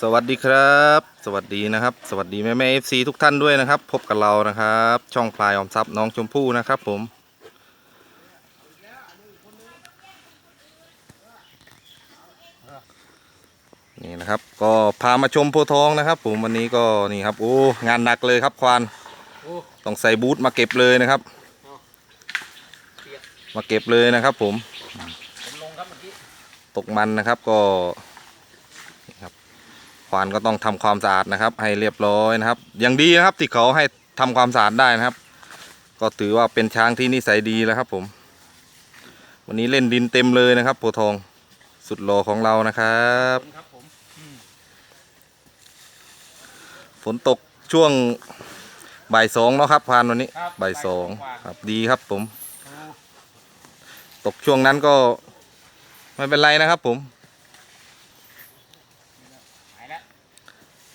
สวัสดีครับ สวัสดีนะครับ สวัสดีแม่แม่เอฟซีทุกท่านด้วยนะครับ พบกับเรานะครับ ช่องพลายออมทรัพย์น้องชมพู่นะครับผม นี่นะครับ ก็พามาชมโพทองนะครับ ผมวันนี้ก็นี่ครับ โอ้งานหนักเลยครับควานต้องใส่บูทมาเก็บเลยนะครับ มาเก็บเลยนะครับ ผมตกมันนะครับก็ ควานก็ต้องทำความสะอาดนะครับ ให้เรียบร้อยนะครับ อย่างดีนะครับที่เขาให้ทำความสะอาดได้นะครับ ก็ถือว่าเป็นช้างที่นิสัยดีแล้วครับ ผม วันนี้เล่นดินเต็มเลยนะครับโพธิ์ทองสุดหล่อของเรานะครับผมครับผมอืมฝนตกช่วงบ่ายสองเนาะครับพานวันนี้ครับบ่ายสองกว่าครับดีครับผมโอ้ตกช่วงนั้นก็ไม่เป็นไรนะครับผม หายแล้ว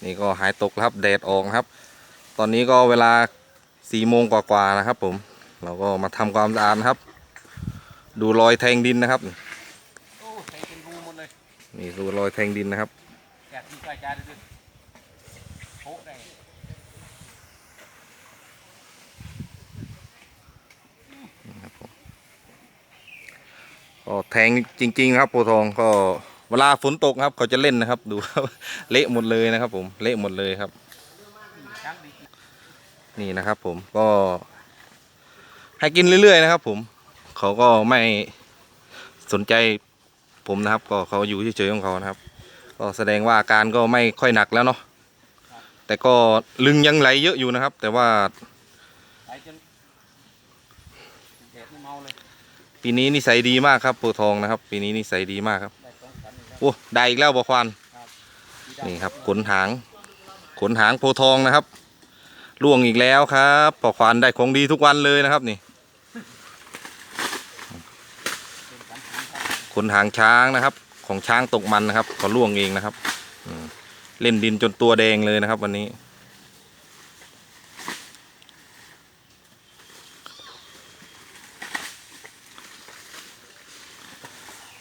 นี่ก็หายตกแล้วครับแดดออกครับ ตอนนี้ก็เวลาสี่โมงกว่าๆนะครับ ผม เราก็มาทำความสะอาดครับ ดูรอยแทงดินนะครับนี่ดูรอยแทงดินนะครับก็แทงจริง ๆ ครับโพทองก็ เวลาฝนตกครับ เขาจะเล่นนะครับ ดูครับเละหมดเลยนะครับ ผมเละหมดเลยครับ นี่นะครับ ผมก็ ให้กินเรื่อยๆนะครับ ผมเขาก็ไม่สนใจผมนะครับ ก็เขาอยู่เฉยๆของเขานะครับ ก็แสดงว่าอาการก็ไม่ค่อยหนักแล้วเนาะแต่ก็ลึงยังไหลเยอะอยู่นะครับ แต่ว่าปีนี้นิสัยดีมากครับโพธิ์ทองนะครับ ปีนี้นิสัยดีมากครับ โอ้ได้อีกแล้วบอควานดีได้นี่ครับขนหางขนหางโพธิ์ทองนะครับล่วงอีกแล้วครับปอควานได้ของดีทุกวันเลยนะครับนี่เป็นสันสีครับขนหางช้างนะครับ ของช้างตกมันนะครับเขาล่วงเองนะครับอืมเล่นดินจนตัวแดงเลยนะครับ วันนี้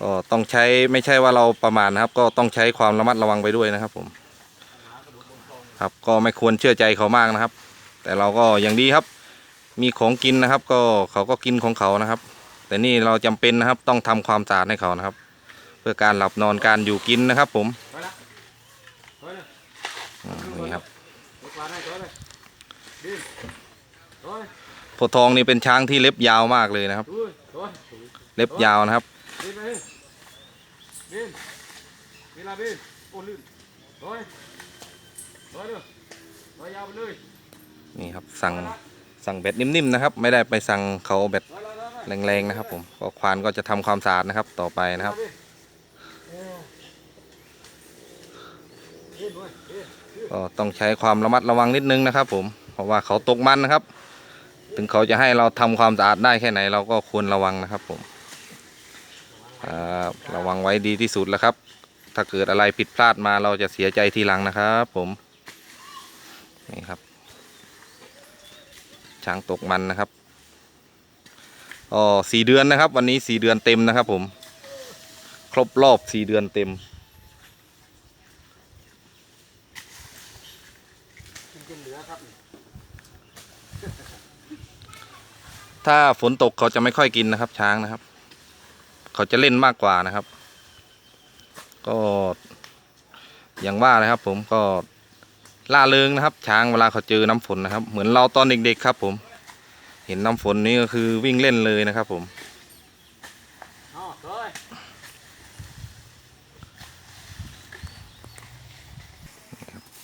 ก็ต้องใช้ไม่ใช่ว่าเราประมาทนะครับ ก็ต้องใช้ความระมัดระวังไปด้วยนะครับ ผม ครับก็ไม่ควรเชื่อใจเขามากนะครับ แต่เราก็อย่างดีครับ มีของกินนะครับ ก็เขาก็กินของเขานะครับ แต่นี่เราจำเป็นนะครับ ต้องทำความสะอาดให้เขานะครับ เพื่อการหลับนอนการอยู่กินนะครับ ผมอืมนี่ครับไปกวาดให้ถอยเลยดินถอยโพทองนี่เป็นช้างที่เล็บยาวมากเลยนะครับ เล็บยาวนะครับ ดินไปดิดินดินละดินโอ้ลื่นถอยถอยเด้อถอยยาวไปเลยนี่ครับสั่งสั่งเบ็ดนิ่มๆนะครับ ไม่ได้ไปสั่งเขาเบ็ดถอยเลยถอยเลยแรงๆนะครับ ผมก็ควานก็จะทำความสะอาดนะครับ ต่อไปนะครับก็ต้องใช้ความระมัดระวังนิดนึงนะครับ ผมเพราะว่าเขาตกมันนะครับ ถึงเขาจะให้เราทำความสะอาดได้แค่ไหน เราก็ควรระวังนะครับ ผม ครับระวังไว้ดีที่สุดแล้วครับ ถ้าเกิดอะไรผิดพลาดมาเราจะเสียใจทีหลังนะครับผมนี่ครับ ช้างตกมันนะครับอ๋อสี่เดือนนะครับ วันนี้สี่เดือนเต็มนะครับ ผม ครบรอบสี่เดือนเต็มกินจนเหลือครับถ้าฝนตกเขาจะไม่ค่อยกินนะครับช้างนะครับ เขาจะเล่นมากกว่านะครับ ก็อย่างว่านะครับ ผมก็ล่าเริงนะครับ ช้างเวลาเขาเจอน้ำฝนนะครับ เหมือนเราตอนเด็กๆครับ ผม เห็นน้ำฝนนี้ก็คือวิ่งเล่นเลยนะครับ ผม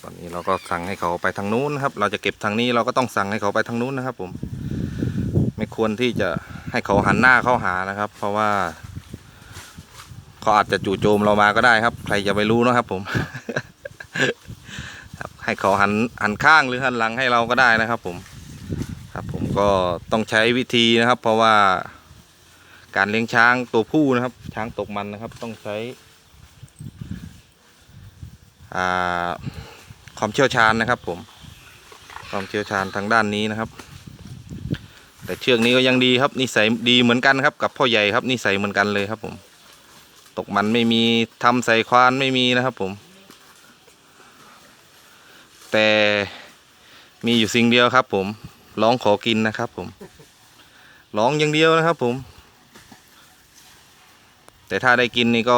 ตอนนี้เราก็สั่งให้เขาไปทางนู้นนะครับ เราจะเก็บทางนี้เราก็ต้องสั่งให้เขาไปทางนู้นนะครับ ผม ไม่ควรที่จะให้เขาหันหน้าเข้าหานะครับ เพราะว่า เขาอาจจะจู่โจมเรามาก็ได้ครับ ใครจะไปรู้นะครับ ผมครับให้เขาหันหันข้างหรือหันหลังให้เราก็ได้นะครับ ผมครับผมก็ต้องใช้วิธีนะครับ เพราะว่าการเลี้ยงช้างตัวผู้นะครับ ช้างตกมันนะครับ ต้องใช้ความเชี่ยวชาญนะครับ ผม ความเชี่ยวชาญทางด้านนี้นะครับ แต่เชือกนี้ก็ยังดีครับนิสัยดีเหมือนกันครับ กับพ่อใหญ่ครับนิสัยเหมือนกันเลยครับผม ตกมันไม่มีทำใส่ควานไม่มีนะครับผม แต่มีอยู่สิ่งเดียวครับ ผมร้องขอกินนะครับ ผมร้องอย่างเดียวนะครับ ผม แต่ถ้าได้กินนี่ก็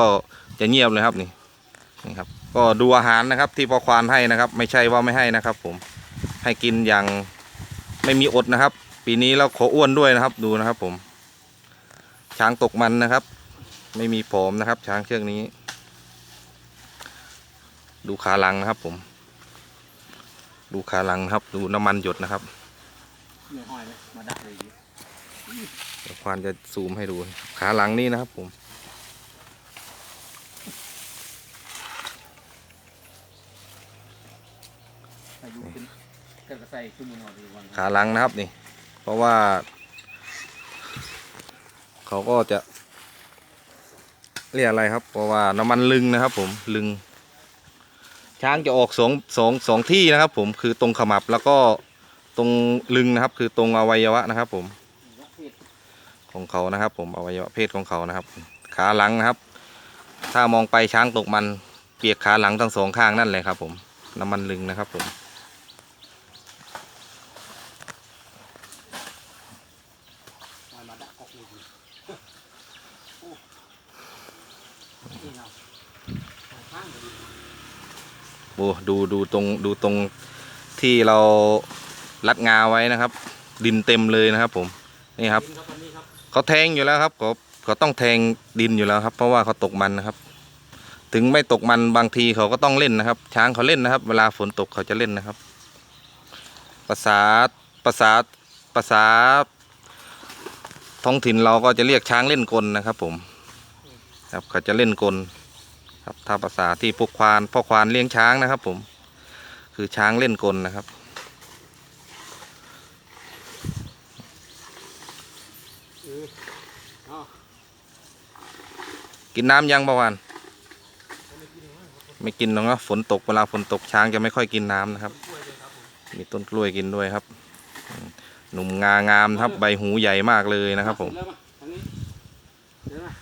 จะเงียบเลยครับนี่นี่ครับ ก็ดูอาหารนะครับ ที่พอควานให้นะครับ ไม่ใช่ว่าไม่ให้นะครับ ผมให้กินอย่างไม่มีอดนะครับ ปีนี้แล้วขออ้วนด้วยนะครับ ดูนะครับ ผม ช้างตกมันนะครับ ไม่มีผมนะครับ ช้างเชือกนี้ ดูขาหลังนะครับผม ดูขาหลังนะครับ ดูน้ำมันหยดนะครับเดี๋ยวควานจะซูมให้ดู ขาหลังนี่นะครับผมขาหลังนะครับนี่ เพราะว่า เขาก็จะ เรียกอะไรครับ เพราะว่าน้ำมันลึงนะครับ ผมลึง ช้างจะออกสองสองสองที่นะครับ ผมคือตรงขมับแล้วก็ตรงลึงนะครับ คือตรงอวัยวะนะครับ ผมของเขานะครับ ผมอวัยวะเพศของเขานะครับ ขาหลังนะครับ ถ้ามองไปช้างตกมันเปียกขาหลังทั้งสองข้างนั่นเลยครับ ผมน้ำมันลึงนะครับผม มาดักกอกเลย โอ้ดูดูตรงดูตรงที่เรารัดงาไว้นะครับ ดินเต็มเลยนะครับ ผมนี่ครับครับวันนี้ครับเขาแทงอยู่แล้วครับเขาเขาต้องแทงดินอยู่แล้วครับ เพราะว่าเขาตกมันนะครับ ถึงไม่ตกมันบางทีเขาก็ต้องเล่นนะครับ ช้างเขาเล่นนะครับ เวลาฝนตกเขาจะเล่นนะครับภาษาภาษาภาษาท้องถิ่นเราก็จะเรียกช้างเล่นกลนะครับผม ครับเขาจะเล่นกลครับถ้าภาษาที่พวกควานพ่อควานเลี้ยงช้างนะครับ ผม คือช้างเล่นกลนะครับ กินน้ำยังประวันไม่กินหรอกนะฝนตกเวลาฝนตกช้างจะไม่ค่อยกินน้ำนะครับ มีต้นกล้วยกินด้วยครับ หนุ่มงางามครับใบหูใหญ่มากเลยนะครับผม เริ่มมาทางนี้เดินมา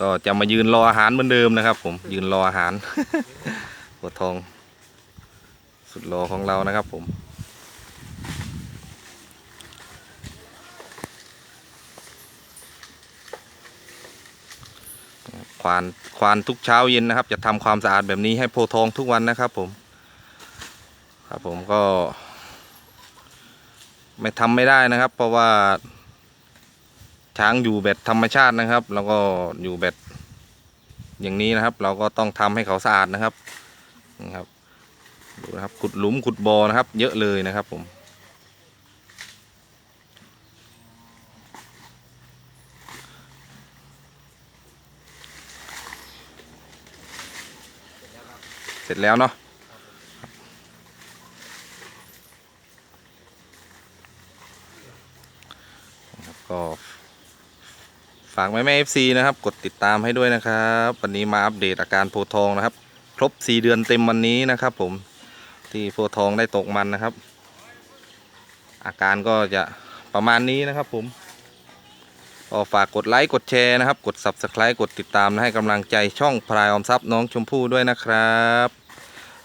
ก็จะมายืนรออาหารเหมือนเดิมนะครับ ผมยืนรออาหารหัวทอง สุดรอของเรานะครับ ผมควานควานทุกเช้าเย็นนะครับ จะทำความสะอาดแบบนี้ให้โพธิ์ทองทุกวันนะครับ ผม ครับผมก็ ไม่ทำไม่ได้นะครับ เพราะว่า ช้างอยู่แบบธรรมชาตินะครับ แล้วก็อยู่แบบอย่างนี้นะครับ เราก็ต้องทำให้เขาสะอาดนะครับนะครับดูนะครับขุดหลุมขุดบ่อนะครับ เยอะเลยนะครับผมเสร็จแล้วเนาะก็ ฝากแม่แม่เอฟซีนะครับ กดติดตามให้ด้วยนะครับ วันนี้มาอัปเดตอาการโพธิ์ทองนะครับ ครบ4เดือนเต็มวันนี้นะครับ ผมที่โพธิ์ทองได้ตกมันนะครับ อาการก็จะประมาณนี้นะครับ ผมก็ฝากกดไลค์กดแชร์นะครับ กด subscribe กดติดตามและให้กำลังใจช่องพลายออมทรัพย์น้องชมพู่ด้วยนะครับ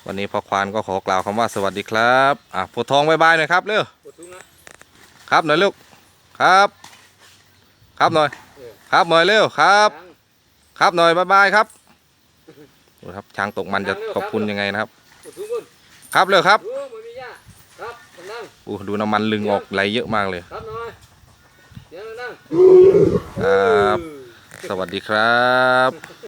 วันนี้พ่อควานก็ขอกล่าวคำว่าสวัสดีครับอะโพธิ์ทองบายบายหน่อยครับเร็วกดทุกนะครับหน่อยลูกครับ ครับหน่อยเออ ครับหน่อยเร็วครับช้างครับหน่อยบายบายครับดูครับช้างตกมันจะช้างเร็วขอบคุณยังไงนะครับกดทุกคนครับเร็วครับเออมันมีหญ้าครับนั่งอู้ดูน้ำมันลึงออกไหลเยอะมากเลยครับหน่อยเดี๋ยวนั่งครับสวัสดีครับ